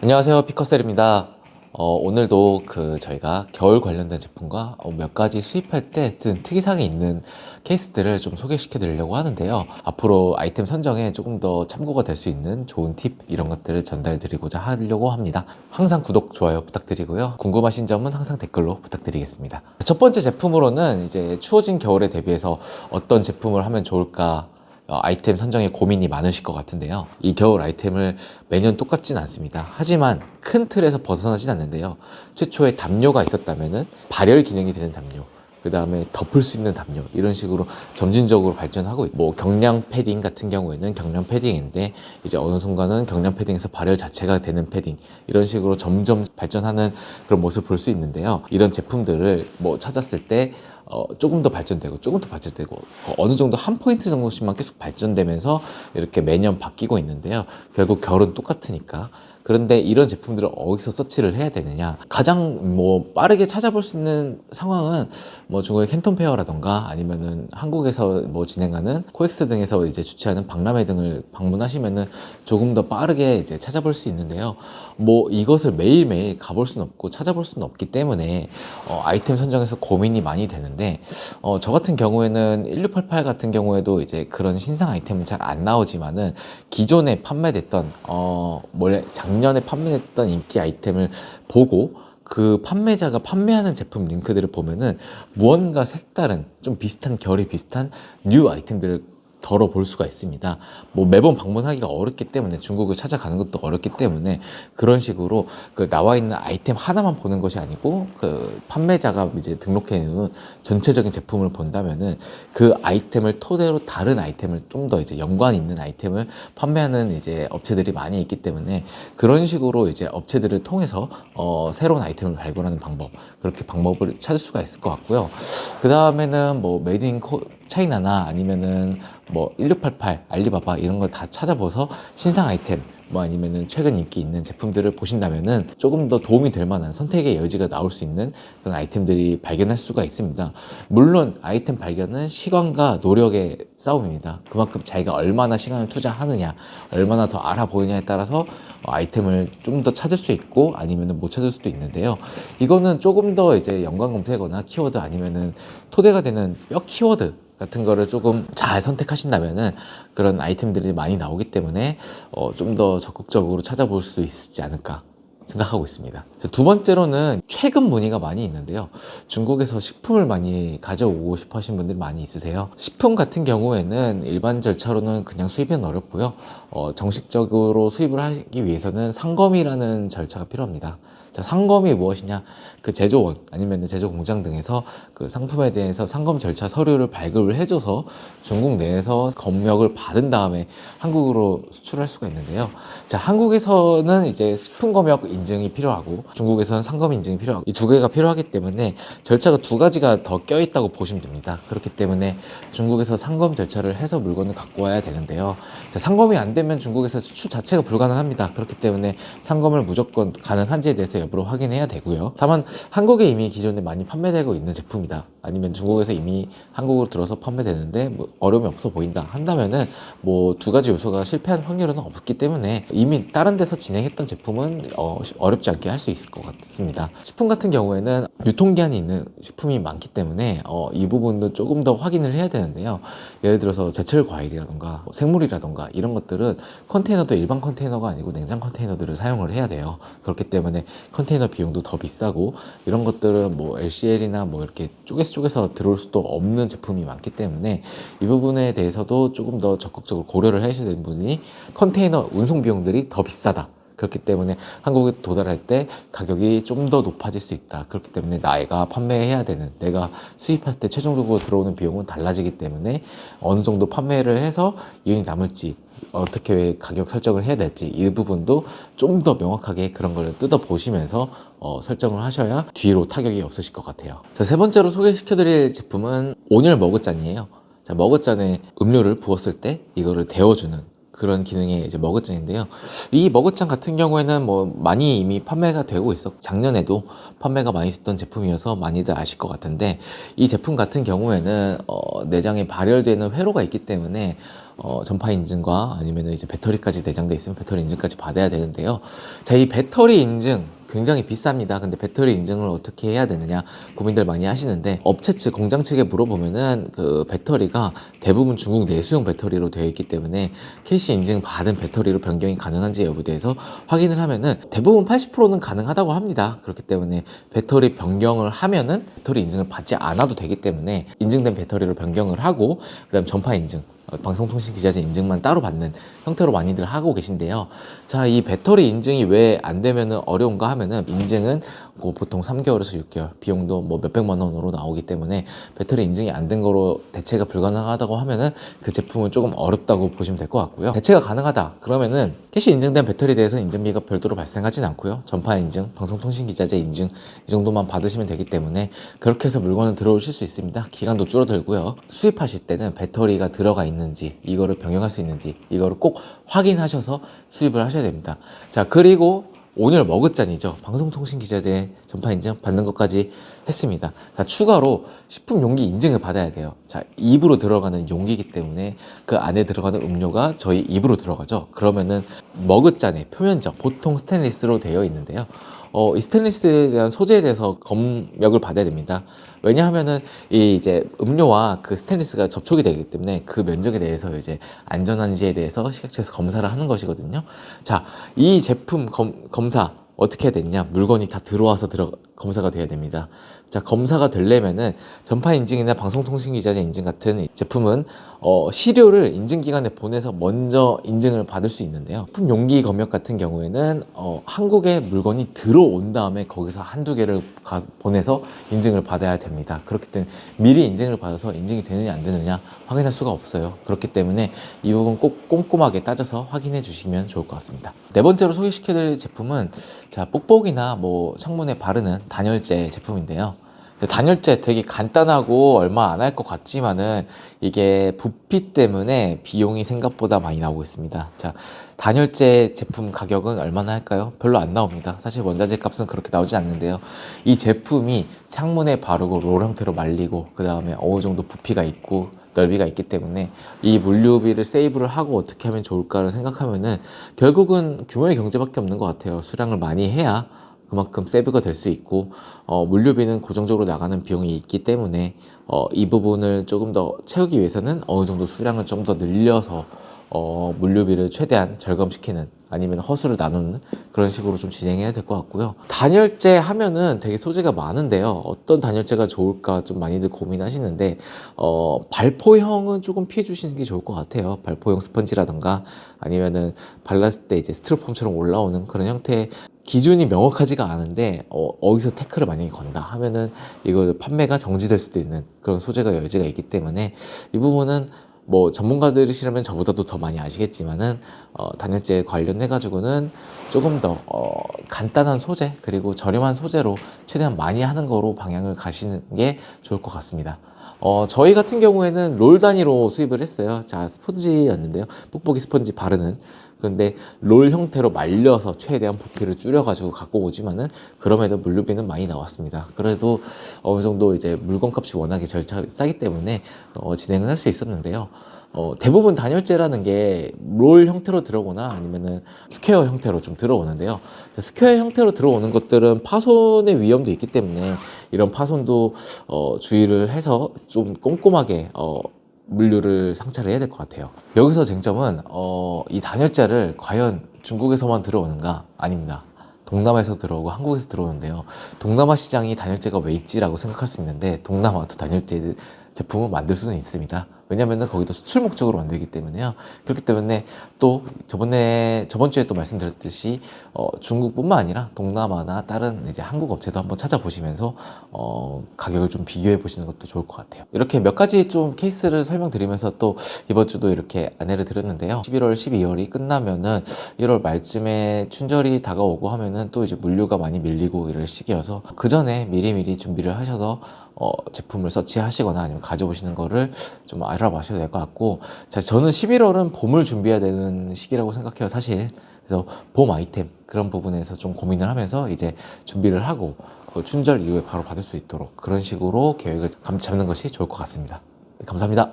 안녕하세요 피커셀입니다. 어, 오늘도 그 저희가 겨울 관련된 제품과 어, 몇 가지 수입할 때 든 특이사항이 있는 케이스들을 좀 소개시켜 드리려고 하는데요. 앞으로 아이템 선정에 조금 더 참고가 될 수 있는 좋은 팁 이런 것들을 전달 드리고자 하려고 합니다. 항상 구독 좋아요 부탁드리고요. 궁금하신 점은 항상 댓글로 부탁드리겠습니다. 첫 번째 제품으로는 이제 추워진 겨울에 대비해서 어떤 제품을 하면 좋을까 어, 아이템 선정에 고민이 많으실 것 같은데요. 이 겨울 아이템을 매년 똑같진 않습니다. 하지만 큰 틀에서 벗어나진 않는데요. 최초에 담요가 있었다면은 발열 기능이 되는 담요. 그 다음에 덮을 수 있는 담요 이런 식으로 점진적으로 발전하고 있- 뭐 경량 패딩 같은 경우에는 경량 패딩인데 이제 어느 순간은 경량 패딩에서 발열 자체가 되는 패딩 이런 식으로 점점 발전하는 그런 모습을 볼수 있는데요 이런 제품들을 뭐 찾았을 때 어, 조금 더 발전되고 조금 더 발전되고 어, 어느 정도 한 포인트 정도씩만 계속 발전되면서 이렇게 매년 바뀌고 있는데요. 결국 결은 똑같으니까 그런데 이런 제품들을 어디서 서치를 해야 되느냐. 가장 뭐 빠르게 찾아볼 수 있는 상황은 뭐 중국의 캔톤 페어라던가 아니면은 한국에서 뭐 진행하는 코엑스 등에서 이제 주최하는 박람회 등을 방문하시면은 조금 더 빠르게 이제 찾아볼 수 있는데요. 뭐 이것을 매일매일 가볼 수는 없고 찾아볼 수는 없기 때문에 어, 아이템 선정에서 고민이 많이 되는데 어, 저 같은 경우에는 1688 같은 경우에도 이제 그런 신상 아이템은 잘 안 나오지만은 기존에 판매됐던 어, 원래 작년 에 판매됐던 인기 아이템을 보고 그 판매자가 판매하는 제품 링크들을 보면은 무언가 색다른 좀 비슷한 결이 비슷한 뉴 아이템들을 덜어 볼 수가 있습니다. 뭐 매번 방문하기가 어렵기 때문에 중국을 찾아가는 것도 어렵기 때문에 그런 식으로 그 나와 있는 아이템 하나만 보는 것이 아니고 그 판매자가 이제 등록해 놓은 전체적인 제품을 본다면은 그 아이템을 토대로 다른 아이템을 좀 더 이제 연관 있는 아이템을 판매하는 이제 업체들이 많이 있기 때문에 그런 식으로 이제 업체들을 통해서 어 새로운 아이템을 발굴하는 방법 그렇게 방법을 찾을 수가 있을 것 같고요. 그 다음에는 뭐 메이드 인 코- 차이나나 아니면은 뭐 1688, 알리바바 이런 걸 다 찾아봐서 신상 아이템 뭐 아니면은 최근 인기 있는 제품들을 보신다면은 조금 더 도움이 될 만한 선택의 여지가 나올 수 있는 그런 아이템들이 발견할 수가 있습니다. 물론 아이템 발견은 시간과 노력의 싸움입니다. 그만큼 자기가 얼마나 시간을 투자하느냐, 얼마나 더 알아보느냐에 따라서 어, 아이템을 좀 더 찾을 수 있고 아니면은 못 찾을 수도 있는데요. 이거는 조금 더 이제 연관 검색어나 키워드 아니면은 토대가 되는 뼈 키워드 같은 거를 조금 잘 선택하신다면은 그런 아이템들이 많이 나오기 때문에 어, 좀 더 적극적으로 찾아볼 수 있지 않을까 생각하고 있습니다. 두 번째로는 최근 문의가 많이 있는데요. 중국에서 식품을 많이 가져오고 싶어 하신 분들이 많이 있으세요. 식품 같은 경우에는 일반 절차로는 그냥 수입은 어렵고요. 어, 정식적으로 수입을 하기 위해서는 상검이라는 절차가 필요합니다. 자, 상검이 무엇이냐? 그 제조원 아니면 제조 공장 등에서 그 상품에 대해서 상검 절차 서류를 발급을 해줘서 중국 내에서 검역을 받은 다음에 한국으로 수출할 수가 있는데요. 자, 한국에서는 이제 식품 검역 인증이 필요하고 중국에서는 상검 인증이 필요하고 이 두 개가 필요하기 때문에 절차가 두 가지가 더 껴있다고 보시면 됩니다. 그렇기 때문에 중국에서 상검 절차를 해서 물건을 갖고 와야 되는데요. 자, 상검이 안 되면 중국에서 수출 자체가 불가능합니다. 그렇기 때문에 상검을 무조건 가능한지에 대해서 여부를 확인해야 되고요. 다만 한국에 이미 기존에 많이 판매되고 있는 제품이다. 아니면 중국에서 이미 한국으로 들어서 판매되는데 뭐 어려움이 없어 보인다 한다면은 뭐 두 가지 요소가 실패한 확률은 없기 때문에 이미 다른 데서 진행했던 제품은 어, 어렵지 않게 할 수 있을 것 같습니다. 식품 같은 경우에는 유통기한이 있는 식품이 많기 때문에 어, 이 부분도 조금 더 확인을 해야 되는데요. 예를 들어서 제철 과일이라던가 뭐 생물이라던가 이런 것들은 컨테이너도 일반 컨테이너가 아니고 냉장 컨테이너들을 사용을 해야 돼요. 그렇기 때문에 컨테이너 비용도 더 비싸고 이런 것들은 뭐 LCL이나 뭐 이렇게 쪼개서 쪼개서 들어올 수도 없는 제품이 많기 때문에 이 부분에 대해서도 조금 더 적극적으로 고려를 하셔야 되는 분이 컨테이너 운송 비용들이 더 비싸다. 그렇기 때문에 한국에 도달할 때 가격이 좀 더 높아질 수 있다. 그렇기 때문에 나이가 판매해야 되는, 내가 수입할 때 최종적으로 들어오는 비용은 달라지기 때문에 어느 정도 판매를 해서 이윤이 남을지, 어떻게 가격 설정을 해야 될지 이 부분도 좀 더 명확하게 그런 걸 뜯어 보시면서 어, 설정을 하셔야 뒤로 타격이 없으실 것 같아요. 자, 세 번째로 소개시켜드릴 제품은 온열 머그잔이에요. 자, 머그잔에 음료를 부었을 때 이거를 데워주는 그런 기능의 이제 머그잔인데요. 이 머그잔 같은 경우에는 뭐 많이 이미 판매가 되고 있어. 작년에도 판매가 많이 됐던 제품이어서 많이들 아실 것 같은데 이 제품 같은 경우에는 어, 내장에 발열되는 회로가 있기 때문에 어, 전파 인증과 아니면 이제 배터리까지 내장돼 있으면 배터리 인증까지 받아야 되는데요. 자, 이 배터리 인증 굉장히 비쌉니다. 근데 배터리 인증을 어떻게 해야 되느냐 고민들 많이 하시는데 업체 측, 공장 측에 물어보면은 그 배터리가 대부분 중국 내수용 배터리로 되어 있기 때문에 KC 인증 받은 배터리로 변경이 가능한지 여부에 대해서 확인을 하면은 대부분 80%는 가능하다고 합니다. 그렇기 때문에 배터리 변경을 하면은 배터리 인증을 받지 않아도 되기 때문에 인증된 배터리로 변경을 하고 그다음 전파 인증 어, 방송통신 기자재 인증만 따로 받는 형태로 많이들 하고 계신데요. 자, 이 배터리 인증이 왜 안 되면은 어려운가 하면은 인증은 뭐 보통 3개월에서 6개월 비용도 뭐 몇백만 원으로 나오기 때문에 배터리 인증이 안 된 거로 대체가 불가능하다고 하면은 그 제품은 조금 어렵다고 보시면 될 것 같고요. 대체가 가능하다 그러면은 캐시 인증된 배터리에 대해서 인증비가 별도로 발생하진 않고요. 전파 인증, 방송통신 기자재 인증 이 정도만 받으시면 되기 때문에 그렇게 해서 물건을 들어오실 수 있습니다. 기간도 줄어들고요. 수입하실 때는 배터리가 들어가 있는지 이거를 병행할 수 있는지 이거를 꼭 확인하셔서 수입을 하셔야 됩니다. 자 그리고 오늘 머그잔이죠. 방송통신 기자재 전파 인증 받는 것까지 했습니다. 자, 추가로 식품 용기 인증을 받아야 돼요. 자, 입으로 들어가는 용기이기 때문에 그 안에 들어가는 음료가 저희 입으로 들어가죠. 그러면은 머그잔의 표면적 보통 스테인리스로 되어 있는데요. 어, 이 스테인리스에 대한 소재에 대해서 검역을 받아야 됩니다. 왜냐하면은 이 이제 음료와 그 스테인리스가 접촉이 되기 때문에 그 면적에 대해서 이제 안전한지에 대해서 시각처에서 검사를 하는 것이거든요. 자, 이 제품 검, 검사 어떻게 해야 되냐? 물건이 다 들어와서 들어 검사가 돼야 됩니다. 자, 검사가 되려면은 전파 인증이나 방송통신 기자재 인증 같은 이 제품은 어, 시료를 인증기관에 보내서 먼저 인증을 받을 수 있는데요. 품 용기 검역 같은 경우에는 어, 한국에 물건이 들어온 다음에 거기서 한두 개를 가- 보내서 인증을 받아야 됩니다. 그렇기 때문에 미리 인증을 받아서 인증이 되느냐 안 되느냐 확인할 수가 없어요. 그렇기 때문에 이 부분 꼭 꼼꼼하게 따져서 확인해 주시면 좋을 것 같습니다. 네 번째로 소개시켜드릴 제품은 자 뽁뽁이나 뭐 창문에 바르는 단열재 제품인데요. 단열재 되게 간단하고 얼마 안 할 것 같지만은 이게 부피 때문에 비용이 생각보다 많이 나오고 있습니다. 자, 단열재 제품 가격은 얼마나 할까요? 별로 안 나옵니다. 사실 원자재 값은 그렇게 나오지 않는데요. 이 제품이 창문에 바르고 롤 형태로 말리고 그 다음에 어느 정도 부피가 있고 넓이가 있기 때문에 이 물류비를 세이브를 하고 어떻게 하면 좋을까를 생각하면은 결국은 규모의 경제밖에 없는 것 같아요. 수량을 많이 해야 그만큼 세이브가 될 수 있고 어, 물류비는 고정적으로 나가는 비용이 있기 때문에 어, 이 부분을 조금 더 채우기 위해서는 어느 정도 수량을 좀 더 늘려서 어, 물류비를 최대한 절감시키는 아니면 허수를 나누는 그런 식으로 좀 진행해야 될 것 같고요. 단열재 하면은 되게 소재가 많은데요. 어떤 단열재가 좋을까 좀 많이들 고민하시는데 어, 발포형은 조금 피해 주시는 게 좋을 것 같아요. 발포형 스펀지라던가 아니면은 발랐을 때 이제 스티로폼처럼 올라오는 그런 형태의 기준이 명확하지가 않은데 어, 어디서 태클을 만약에 건다 하면은 이거 판매가 정지될 수도 있는 그런 소재가 여지가 있기 때문에 이 부분은 뭐 전문가들이시라면 저보다도 더 많이 아시겠지만은 어, 단열재 관련해 가지고는 조금 더 어, 간단한 소재 그리고 저렴한 소재로 최대한 많이 하는 거로 방향을 가시는 게 좋을 것 같습니다. 어, 저희 같은 경우에는 롤 단위로 수입을 했어요. 자, 스펀지였는데요. 뽁뽁이 스펀지 바르는. 그런데 롤 형태로 말려서 최대한 부피를 줄여가지고 갖고 오지만은 그럼에도 물류비는 많이 나왔습니다. 그래도 어느 정도 이제 물건값이 워낙에 절차 싸기 때문에 어, 진행을 할 수 있었는데요. 어, 대부분 단열재라는 게 롤 형태로 들어오거나 아니면은 스퀘어 형태로 좀 들어오는데요. 스퀘어 형태로 들어오는 것들은 파손의 위험도 있기 때문에 이런 파손도 어, 주의를 해서 좀 꼼꼼하게 어, 물류를 상차를 해야 될 것 같아요. 여기서 쟁점은 어, 이 단열재를 과연 중국에서만 들어오는가 아닙니다. 동남아에서 들어오고 한국에서 들어오는데요. 동남아 시장이 단열재가 왜 있지라고 생각할 수 있는데 동남아도 단열재 제품을 만들 수는 있습니다. 왜냐면은 거기도 수출 목적으로 만들기 때문에요. 그렇기 때문에 또 저번에 저번 주에 또 말씀드렸듯이 어, 중국뿐만 아니라 동남아나 다른 이제 한국 업체도 한번 찾아보시면서 어, 가격을 좀 비교해 보시는 것도 좋을 것 같아요. 이렇게 몇 가지 좀 케이스를 설명드리면서 또 이번 주도 이렇게 안내를 드렸는데요. 11월, 12월이 끝나면은 1월 말쯤에 춘절이 다가오고 하면은 또 이제 물류가 많이 밀리고 이럴 시기여서 그 전에 미리미리 준비를 하셔서 어, 제품을 서치하시거나 아니면 가져오시는 거를 좀 알 아보셔도 될것 같고 자, 저는 11월은 봄을 준비해야 되는 시기라고 생각해요 사실. 그래서 봄 아이템 그런 부분에서 좀 고민을 하면서 이제 준비를 하고 그 춘절 이후에 바로 받을 수 있도록 그런 식으로 계획을 감 잡는 것이 좋을 것 같습니다. 네, 감사합니다